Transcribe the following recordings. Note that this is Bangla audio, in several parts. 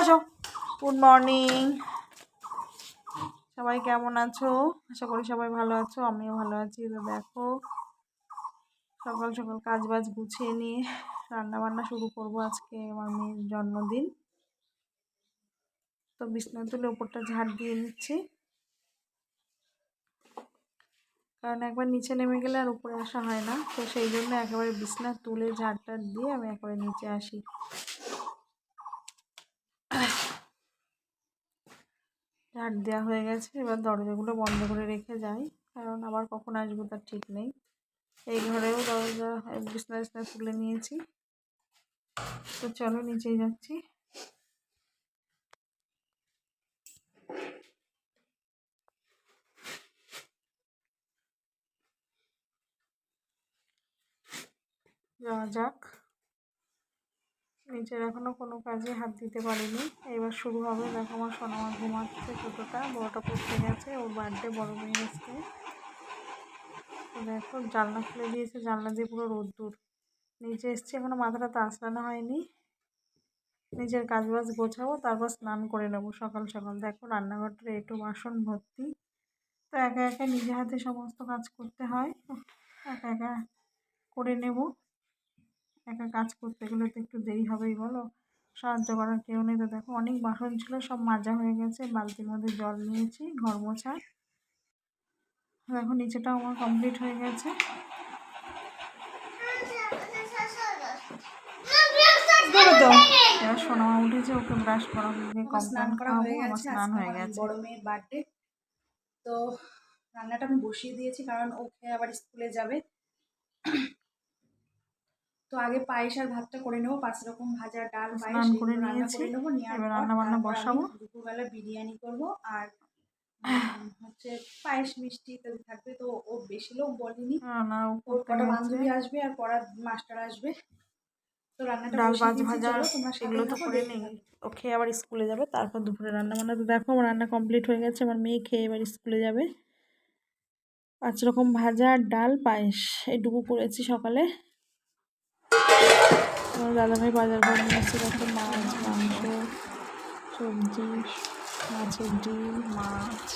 আসো। গুড মর্নিং সবাই কেমন আছো? আশা করি সবাই ভালো আছো, আমিও ভালো আছি। তো দেখো, সকাল সকাল কাজ বাজ গুছিয়ে নিয়ে রান্না বান্না শুরু করব আজকে আমার মেয়ের জন্মদিন। তো বিছনা তুলে ওপরটা ঝাড় দিয়ে নিচ্ছি। কারণ একবার নিচে নেমে গেলে আর উপরে আসা হয় না। তো সেই জন্য একেবারে বিছনা তুলে ঝাড় ঝাড়টা দিয়ে আমি একেবারে নিচে আসি। ঝাড় দেওয়া হয়ে গেছে। এবার দরজাগুলো বন্ধ করে রেখে যাই, কারণ আবার কখন আসব তার ঠিক নেই। এই ঘরেও দরজা বিছনা বিছনা তুলে নিয়েছি। তো চলো নিচেই যাচ্ছি। যাওয়া যাক। নিজের এখনও কোনো কাজে হাত দিতে পারিনি। এবার শুরু হবে দেখো আমার সোনামা ঘুমাচ্ছে ছোটোটা বড়োটা পড়তে গেছে, ওর বার্থডে বড় আসছে তো দেখো জানলা খুলে দিয়েছে, জানলা দিয়ে পুরো রোদ্দুর। নিচে এসছি এখনও মাথাটা তো আসলানো হয়নি। নিজের কাজ বাজ গোছাবো, তারপর স্নান করে নেব সকাল সকাল। দেখো রান্নাঘরটা একটু বাসন ভর্তি। তো একা একা নিজে হাতে সমস্ত কাজ করতে হয়। একা একা করে নেব। একা কাজ করতে গেলে তো একটু দেরি হবেই বলো? সাহায্য করার কেউ নেই। তো দেখো অনেক বাসন ছিল সব মাজা হয়ে গেছে। বালতির মধ্যে জল নিয়েছি ঘর মোছা। দেখো নিচেটাও আমার কমপ্লিট হয়ে গেছে। এবার উঠেছে ওকে ব্রাশ করা স্নান করা হয়ে গেছে। স্নান হয়ে গেছে। বড় মেয়ের বার্থডে তো রান্নাটা আমি বসিয়ে দিয়েছি কারণ ও খেয়ে আবার স্কুলে যাবে। তো আগে পায়েস আর ভাতটা করে নেব পাঁচ রকম ভাজা ডাল পায়েস করে নিয়েছি। এবার রান্না বান্না বসাবো। দুপুরবেলা বিরিয়ানি করব আর হচ্ছে পায়েস মিষ্টি ইত্যাদি থাকবে তো ও বেশি লোক বলেনি। ওর কটা বান্ধবী আসবে আর পড়ার মাস্টার আসবে। তো রান্নাটা ডাল মাছ ভাজা এগুলো তো করে নেই। ও খেয়ে আবার স্কুলে যাবে তারপর দুপুরে রান্না বান্না। তো দেখো আমার রান্না কমপ্লিট হয়ে গেছে আমার মেয়ে খেয়ে এবার স্কুলে যাবে। পাঁচ রকম ভাজা ডাল পায়েস এইটুকু করেছি সকালে। আমার দাদাভাই বাজার করে নিয়ে এসেছে, দেখো মাছ, মাংস, সবজি, মাছের ডিম, মাছ।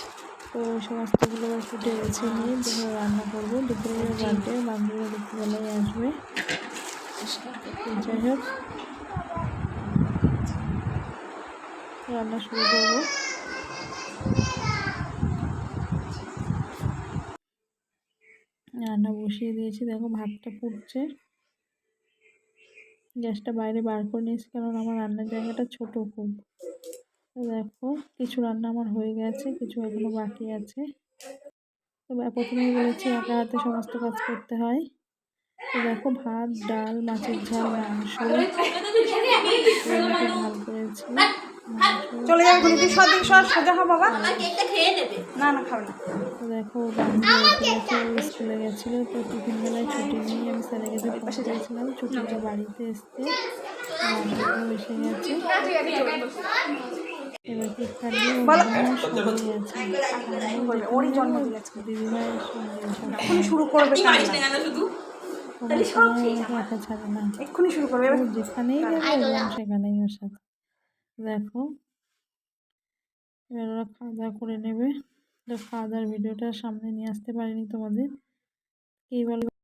তো সমস্তগুলো একটু ঢেলেছে নিয়ে দুপুরে রান্না করব। দুপুরে বার্থডে বান্ধবীরা দুপুরবেলায় আসবে। যাই হোক, রান্না শুরু করব। রান্না বসিয়ে দিয়েছি, দেখো ভাতটা ফুটছে। গ্যাসটা বাইরে বার করে নিয়েছি, কারণ আমার রান্নার জায়গাটা ছোট খুব। দেখো, কিছু রান্না আমার হয়ে গেছে, কিছু এখনও বাকি আছে। তো প্রথমে বলেছি, একা হাতে সমস্ত কাজ করতে হয়। তো দেখো, ভাত, ডাল, মাছের ঝাল, মাংস। ভালো করেছি। চলে যাবে ঘুরে তুই সদিক সর সোজা হ বাবা। না না খাবে না। দেখো স্কুলে গেছিল তো টিফিন বেলায় ছুটি নিয়ে আমি স্যারের কাছে পাশে গেছিলাম ছুটি নিয়ে বাড়িতে বান্ধবীও এসে গেছে। এক্ষুনি শুরু করবে এক্ষুনি শুরু করবে ও যেখানেই যাবে সেখানেই ওর সাথে। দেখো। এবার ওরা খাওয়া দাওয়া করে নেবে। খাওয়া দাওয়ার ভিডিওটা সামনে নিয়ে আসতে পারিনি তোমাদের। কী বলব